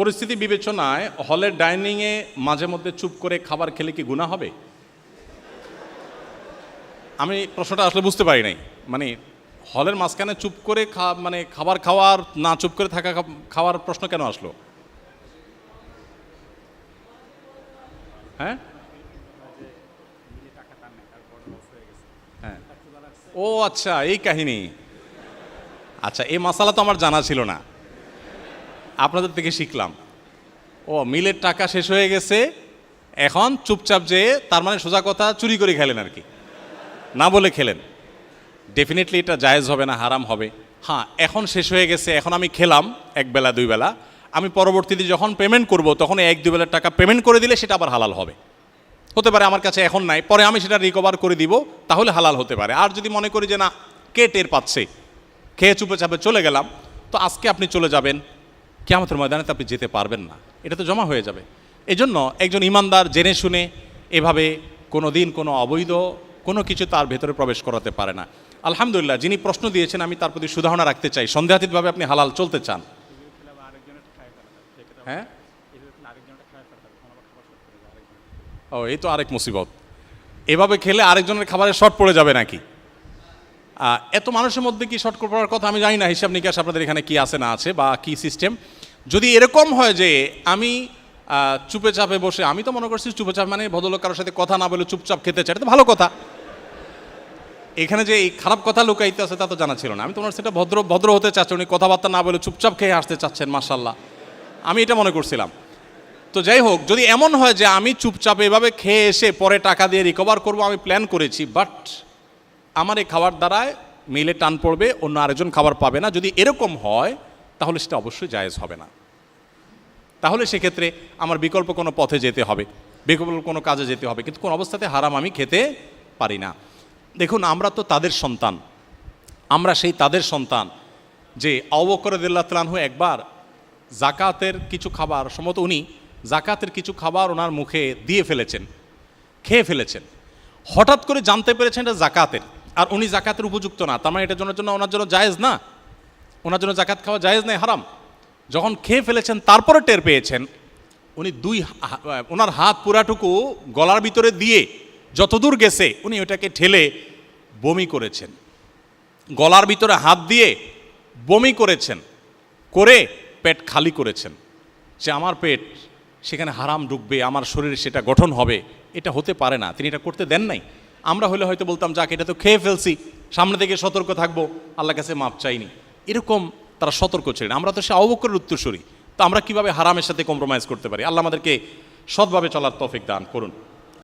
পরিস্থিতি বিবেচনায় হলের ডাইনিংয়ে মাঝে মধ্যে চুপ করে খাবার খেলে কি গুণা হবে? আমি প্রশ্নটা আসলে বুঝতে পারি নাই। মানে হলের মাঝখানে চুপ করে খা মানে খাবার খাওয়ার, না চুপ করে থাকা খাওয়ার প্রশ্ন কেন আসলো? হ্যাঁ? হ্যাঁ। ও আচ্ছা এই কাহিনী। আচ্ছা এই মশালা তো আমার জানা ছিল না। আপনাদের থেকে শিখলাম। ও, মিলের টাকা শেষ হয়ে গেছে। এখন চুপচাপ যে তার মানে সোজা কথা চুরি করে খেলেন আর কি। না বলে খেলেন। ডেফিনেটলি এটা জায়েজ হবে না, হারাম হবে। হ্যাঁ এখন শেষ হয়ে গেছে। এখন আমি খেলাম এক বেলা, দুই বেলা। আমি পরবর্তীতে যখন পেমেন্ট করব, তখন এক, দুই বেলার টাকা পেমেন্ট করে দিলে সেটা আবার হালাল হবে। হতে পারে আমার কাছে এখন নাই। পরে আমি সেটা রিকভার করে দিব, তাহলে হালাল হতে পারে। আর যদি মনে করি যে না, কে টের পাচ্ছে? খেয়ে চুপে চাপে চলে গেলাম। তো আজকে আপনি চলে যাবেন। কেমতের ময়দানে তো আপনি যেতে পারবেন না। এটা তো জমা হয়ে যাবে। এজন্য একজন ইমানদার জেনে শুনে এভাবে কোনো দিন কোনো অবৈধ কোনো কিছু তার ভেতরে প্রবেশ করাতে পারে না। আলহামদুলিল্লাহ, যিনি প্রশ্ন দিয়েছেন, আমি তার প্রতি সুধারণা রাখতে চাই। সন্দেহাতীতভাবে আপনি হালাল চলতে চান। হ্যাঁ? ও, এই তো আরেক মুসিবত। এভাবে খেলে আরেকজনের খাবারে শর্ট পড়ে যাবে নাকি? এত মানুষের মধ্যে কি শর্ট পড়ার কথা? আমি জানি না, হিসাব নিকাশ আপনাদের এখানে কি আছে না আছে বা কি সিস্টেম যদি এরকম হয় যে আমি চুপে চাপে বসে, আমি তো মনে করছি চুপে চাপ মানে ভদ্রলোক কারোর সাথে কথা না বলে চুপচাপ খেতে চাই এটা তো ভালো কথা। এখানে যে এই খারাপ কথা লুকাইতে আছে তা তো জানা ছিল না। আমি তোমার সেটা ভদ্র ভদ্র হতে চাচ্ছি, উনি কথাবার্তা না বলে চুপচাপ খেয়ে আসতে চাচ্ছেন মাসাল্লাহ আমি এটা মনে করছিলাম। তো যাই হোক, যদি এমন হয় যে আমি চুপচাপ এভাবে খেয়ে এসে পরে টাকা দিয়ে রিকভার করব, আমি প্ল্যান করেছি বাট আমার এই খাবার দ্বারায় মিলে টান পড়বে, অন্য আরেকজন খাবার পাবে না। যদি এরকম হয়, তাহলে সেটা অবশ্যই জায়েজ হবে না। তাহলে সেক্ষেত্রে আমার বিকল্প কোনো পথে যেতে হবে, বিকল্প কোনো কাজে যেতে হবে, কিন্তু কোন অবস্থাতে হারাম আমি খেতে পারি না। দেখুন, আমরা তো তাদের সন্তান। আমরা সেই তাদের সন্তান যে অবকরদুল্লাহ একবার জাকাতের কিছু খাবার, সম্ভবত উনি জাকাতের কিছু খাবার ওনার মুখে দিয়ে ফেলেছেন, খেয়ে ফেলেছেন। হঠাৎ করে জানতে পেরেছেন এটা জাকাতের। আর উনি জাকাতের উপযুক্ত না, তার মানে এটার জন্য জন্য ওনার জন্য জায়েজ না। ওনার জন্য জাকাত খাওয়া জায়েজ নেই হারাম। যখন খেয়ে ফেলেছেন, তারপরে টের পেয়েছেন, উনি দুই ওনার হাত পুরাটুকু গলার ভিতরে দিয়ে যতদূর গেছে, উনি ওটাকে ঠেলে বমি করেছেন। গলার ভিতরে হাত দিয়ে বমি করেছেন, করে পেট খালি করেছেন। যে আমার পেট সেখানে হারাম ঢুকবে আমার শরীরে সেটা গঠন হবে, এটা হতে পারে না। তিনি এটা করতে দেন নাই। আমরা হলে হয়তো বলতাম, যাক, এটা তো খেয়ে ফেলছি, সামনে থেকে সতর্ক থাকব। আল্লাহ কাছে মাপ চাইনি। এরকম তারা সতর্ক ছিলেন। আমরা তো সে অবকরের উত্তরসূরি। তো আমরা কীভাবে হারামের সাথে কম্প্রোমাইজ করতে পারি? আল্লাহ আমাদেরকে সৎভাবে চলার তফিক দান করুন।